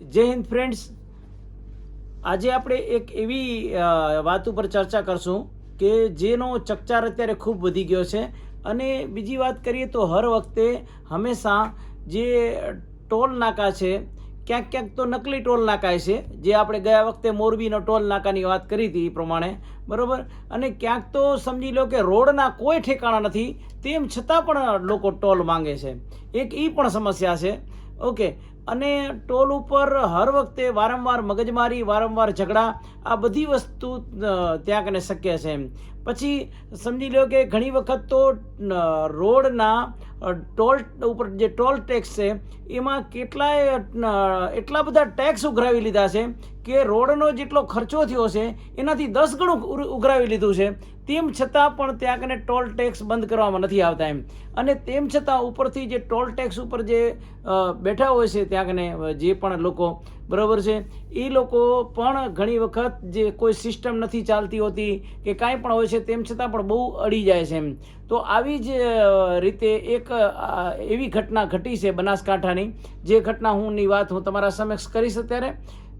જય હિન્દ ફ્રેન્ડ્સ આજે આપણે એક એવી વાત ઉપર ચર્ચા કરશું કે જેનો ચકચાર અત્યારે ખૂબ વધી ગયો છે. અને બીજી વાત કરીએ તો હર વખતે હંમેશા જે ટોલ નાકા છે, ક્યાંક ક્યાંક તો નકલી ટોલ નાકા છે, જે આપણે ગયા વખતે મોરબીનો ટોલ નાકાની વાત કરી હતી એ પ્રમાણે, બરાબર? અને ક્યાંક તો સમજી લો કે રોડના કોઈ ઠેકાણા નથી, તેમ છતાં પણ લોકો ટોલ માંગે છે. એક એ પણ સમસ્યા છે. ઓકે અને ટોલ ઉપર હર વખતે વારંવાર મગજમારી, વારંવાર ઝઘડા, આ બધી વસ્તુ ત્યાં કને શક્ય છે એમ. પછી સમજી લો કે ઘણી વખત તો રોડના ટોલ ઉપર જે ટોલ ટેક્સ છે, એમાં કેટલાય એટલા બધા ટેક્સ ઉઘરાવી લીધા છે કે રોડનો જેટલો ખર્ચો થયો છે, એનાથી દસ ગણું ઉઘરાવી લીધું છે. તેમ છતાં પણ ત્યાં કને ટોલ ટેક્સ બંધ કરવામાં નથી આવતા એમ. અને તેમ છતાં ઉપરથી જે ટોલ ટેક્સ ઉપર જે બેઠા હોય છે ત્યાં કને જે પણ લોકો, બરાબર છે, એ લોકો પણ ઘણી વખત જે કોઈ સિસ્ટમ નથી ચાલતી હોતી કે કાંઈ પણ હોય છે, તેમ છતાં પણ બહુ અડી જાય છે એમ. તો આવી જ રીતે એક અ, એવી ઘટના ઘટી છે બનાસકાંઠાની. જે ઘટના હુંની વાત હું તમારા સમક્ષ કરીશ અત્યારે.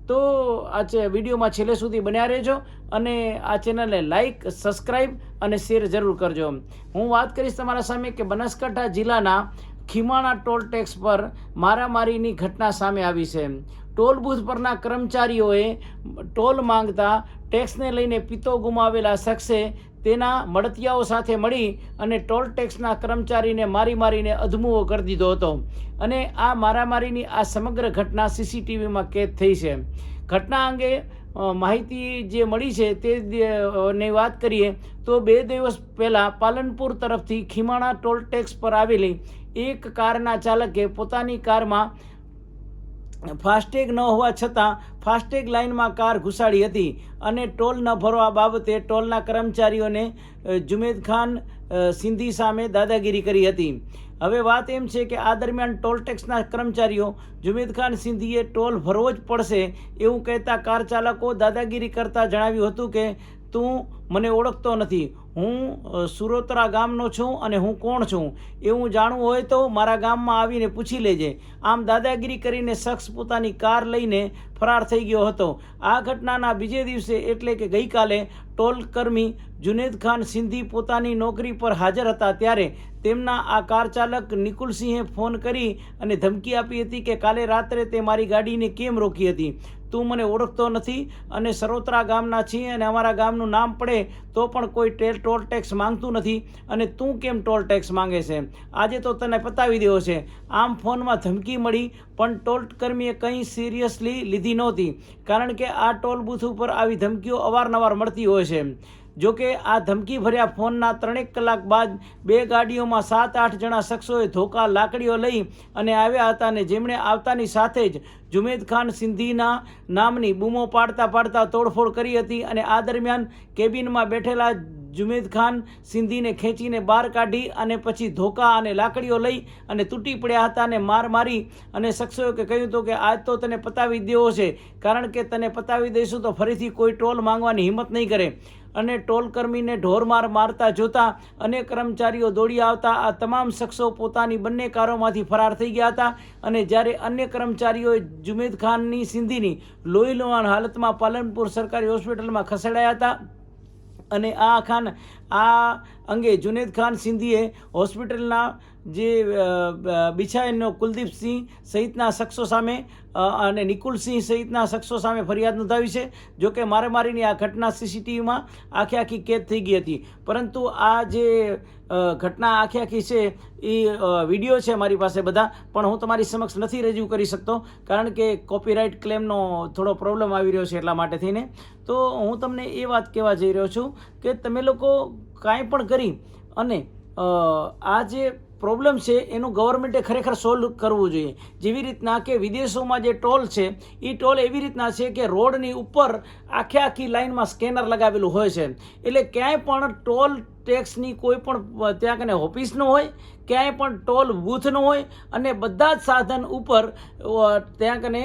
તો આ વિડીયોમાં છેલ્લે સુધી બન્યા રહેજો અને આ ચેનલને લાઈક સબસ્ક્રાઈબ અને શેર જરૂર કરજો. હું વાત કરીશ તમારા સામે કે બનાસકાંઠા જિલ્લાના ખીમાણા ટોલ ટેક્સ પર મારામારીની ઘટના સામે આવી છે. ટોલ બૂથ પરના કર્મચારીઓએ ટોલ માંગતા ટેક્સને લઈને પિત્તો ગુમાવેલા શખ્સે તેના મળતિયાઓ સાથે મળી અને ટોલ ટેક્સના કર્મચારીને મારી મારીને અધમુઓ કરી દીધો હતો. અને આ મારામારીની આ સમગ્ર ઘટના સીસીટીવીમાં કેદ થઈ છે. ઘટના અંગે માહિતી જે મળી છે તે દ- ની વાત કરીએ તો બે દિવસ પહેલાં પાલનપુર તરફથી ખીમાણા ટોલ ટેક્સ પર આવેલી એક કારના ચાલકે પોતાની કારમાં ફાસ્ટેગ ન હોવા છતાં ફાસ્ટેગ લાઇનમાં કાર ઘુસાડી હતી અને ટોલ ન ભરવા બાબતે ટોલના કર્મચારીઓને જુમેદ ખાન સિંધી સામે દાદાગીરી કરી હતી. હવે વાત એમ છે કે આ દરમિયાન ટોલ ટેક્સના કર્મચારીઓ જુમેદ ખાન સિંધીએ ટોલ ભરવો જ પડશે એવું કહેતા કાર ચાલકો દાદાગીરી કરતા જણાવ્યું હતું કે તું મને ઓળખતો નથી. હું સુરોતરા ગામનો છું અને હું કોણ છું? એવું જાણવું હોય તો મારા ગામમાં આવીને પૂછી લેજે. આમ દાદાગીરી કરીને શખ્સ પોતાની કાર લઈને ફરાર થઈ ગયો હતો. આ ઘટનાના બીજે દિવસે એટલે કે ગઈકાલે ટોલ કર્મી જુનેદ ખાન સિંધી પોતાની નોકરી પર હાજર હતા ત્યારે તેમના આ કાર ચાલક નિકુલસિંહે ફોન કરી અને ધમકી આપી હતી કે કાલે રાત્રે તે મારી ગાડીને કેમ રોકી હતી? તું મને ઓળખતો નથી અને સરોત્રા ગામના છીએ અને અમારા ગામનું નામ પડે તો પણ કોઈ ટેલ ટોલ ટેક્સ માંગતું નથી અને તું કેમ ટોલ ટેક્સ માંગે છે? આજે તો તને પતાવી દેવો છે. આમ ફોનમાં ધમકી મળી, પણ ટોલ કર્મીએ કંઈ સિરિયસલી લીધી નહોતી, કારણ કે આ ટોલ બૂથ ઉપર આવી ધમકીઓ અવારનવાર મળતી હોય છે. જો કે આ ધમકી ભર્યા ફોનના ત્રણેક કલાક બાદ બે ગાડીઓમાં સાત આઠ જણા શખ્સોએ ધોકા લાકડીઓ લઈ અને આવ્યા હતા અને જેમણે આવતાની સાથે જ જુમેદ ખાન સિંધીના નામની બૂમો પાડતા પાડતા તોડફોડ કરી હતી અને આ દરમિયાન કેબિનમાં બેઠેલા જુમેદ ખાન સિંધીને ખેંચીને બહાર કાઢી અને પછી ધોકા અને લાકડીઓ લઈ અને તૂટી પડ્યા હતા અને માર મારી અને શખ્સોએ કે કહ્યું હતું કે આજ તો તને પતાવી દેવો છે. કારણ કે તને પતાવી દઈશું તો ફરીથી કોઈ ટોલ માંગવાની હિંમત નહીં કરે. અને ટોલ કર્મીને ઢોરમાર મારતા જોતા અનેક કર્મચારીઓ દોડી આવતા. આ તમામ શખ્સો પોતાની બંને કારોમાંથી ફરાર થઈ ગયા હતા અને જ્યારે અન્ય કર્મચારીઓએ જુમેદ ખાનની સિંધીની લોહી લોહાણ હાલતમાં પાલનપુર સરકારી હોસ્પિટલમાં ખસેડાયા હતા અને આ ખાન આ અંગે જુનેદ ખાન સિંધીએ હોસ્પિટલના જે બિછાયનો કુલદીપસિંહ સહિતના શખ્સો સામે અને નિકુલસિંહ સહિતના શખ્સો સામે ફરિયાદ નોંધાવી છે, જો કે મારામારીની આ ઘટના સીસીટીવીમાં આખી આખી કેદ થઈ ગઈ હતી. પરંતુ આ જે ઘટના આખી આખી છે એ વીડિયો છે મારી પાસે બધા, પણ હું તમારી સમક્ષ નથી રજૂ કરી શકતો, કારણ કે કોપીરાઇટ ક્લેમનો થોડો પ્રોબ્લેમ આવી રહ્યો છે એટલા માટે થઈને. તો હું તમને એ વાત કહેવા જઈ રહ્યો છું કે તમે લોકો કાંઈ પણ કરી અને આ જે પ્રોબ્લેમ છે એનું ગવર્મેન્ટે ખરેખર સોલ્વ કરવું જોઈએ. જેવી રીતના કે વિદેશોમાં જે ટોલ છે એ ટોલ એવી રીતના છે કે રોડની ઉપર આખે આખી લાઇનમાં સ્કેનર લગાવેલું હોય છે. એટલે ક્યાંય પણ ટોલ ટેક્સની કોઈ પણ ત્યાં કને ઓફિસ હોય, ક્યાંય પણ ટોલ બૂથ હોય અને બધા જ સાધન ઉપર ત્યાં કને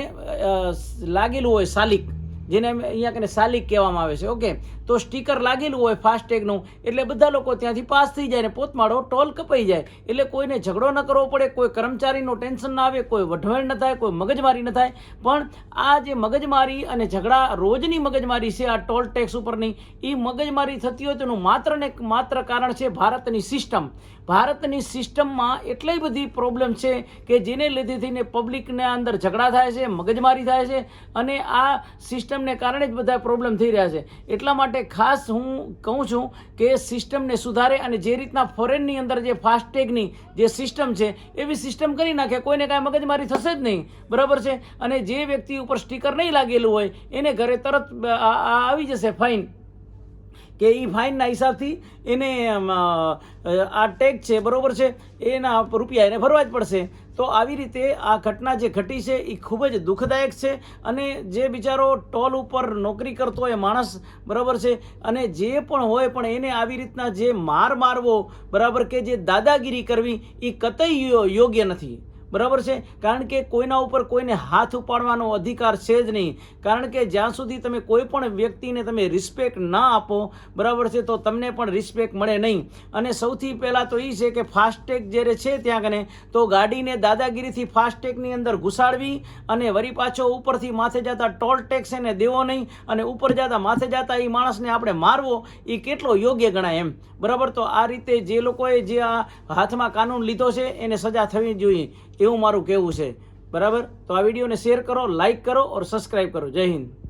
લાગેલું હોય શાલિક જેને અહીંયા કને સાલિક કહેવામાં આવે છે, ઓકે? તો સ્ટીકર લાગેલું હોય ફાસ્ટેગનું એટલે બધા લોકો ત્યાંથી પાસ થઈ જાય ને પોતમાળો ટોલ કપાઈ જાય. એટલે કોઈને ઝઘડો ન કરવો પડે, કોઈ કર્મચારીનો ટેન્શન ના આવે, કોઈ વઢવેણ ન થાય, કોઈ મગજમારી ન થાય. પણ આ જે મગજમારી અને ઝઘડા, રોજની મગજમારી છે આ ટોલ ટેક્સ ઉપરની, એ મગજમારી થતી હોય તેનું માત્ર ને માત્ર કારણ છે ભારતની સિસ્ટમ ભારતની સિસ્ટમમાં એટલી બધી પ્રોબ્લેમ છે કે જેને લીધે થઈને પબ્લિકના અંદર ઝઘડા થાય છે, મગજમારી થાય છે. અને આ સિસ્ટમને કારણે જ બધા પ્રોબ્લેમ થઈ રહ્યા છે. એટલા માટે ખાસ હું કહું છું કે સિસ્ટમને સુધારે અને જે રીતના ફોરેનની અંદર જે ફાસ્ટેગની જે સિસ્ટમ છે, એવી સિસ્ટમ કરી નાખે, કોઈને કાંઈ મગજમારી થશે જ નહીં. બરાબર છે? અને જે વ્યક્તિ ઉપર સ્ટીકર નહીં લાગેલું હોય, એને ઘરે તરત આવી જશે ફાઇન કે એ ફાઇનના હિસાબથી એને આ ટેગ છે, બરાબર છે, એના રૂપિયા એને ભરવા જ પડશે. તો આવી રીતે આ ઘટના જે ઘટી છે એ ખૂબ જ દુઃખદાયક છે અને જે બિચારો ટોલ ઉપર નોકરી કરતો હોય માણસ, બરાબર છે, અને જે પણ હોય પણ એને આવી રીતના જે માર મારવો, બરાબર, કે જે દાદાગીરી કરવી એ કતઈ યોગ્ય નથી. બરાબર છે? કારણ કે કોઈના ઉપર કોઈને હાથ ઉપાડવાનો અધિકાર છે જ નહીં. કારણ કે જ્યાં સુધી તમે કોઈ પણ વ્યક્તિને તમે રિસ્પેક્ટ ના આપો, બરાબર છે, તો તમને પણ રિસ્પેક્ટ મળે નહીં. અને સૌથી પહેલાં તો એ છે કે ફાસ્ટેગ જ્યારે છે ત્યાં કને, તો ગાડીને દાદાગીરીથી ફાસ્ટેગની અંદર ઘુસાડવી અને વરી પાછો ઉપરથી માથે જતા ટોલ ટેક્સ એને દેવો નહીં અને ઉપર જતા માથે જતા એ માણસને આપણે મારવો એ કેટલો યોગ્ય ગણાય એમ. બરાબર? તો આ રીતે જે લોકોએ જે આ હાથમાં કાનૂન લીધો છે, એને સજા થવી જોઈએ. એવું મારું કહેવું છે. બરાબર? તો આ વિડીયોને શેર કરો લાઇક કરો, ઓર સબસ્ક્રાઈબ કરો. જય હિન્દ.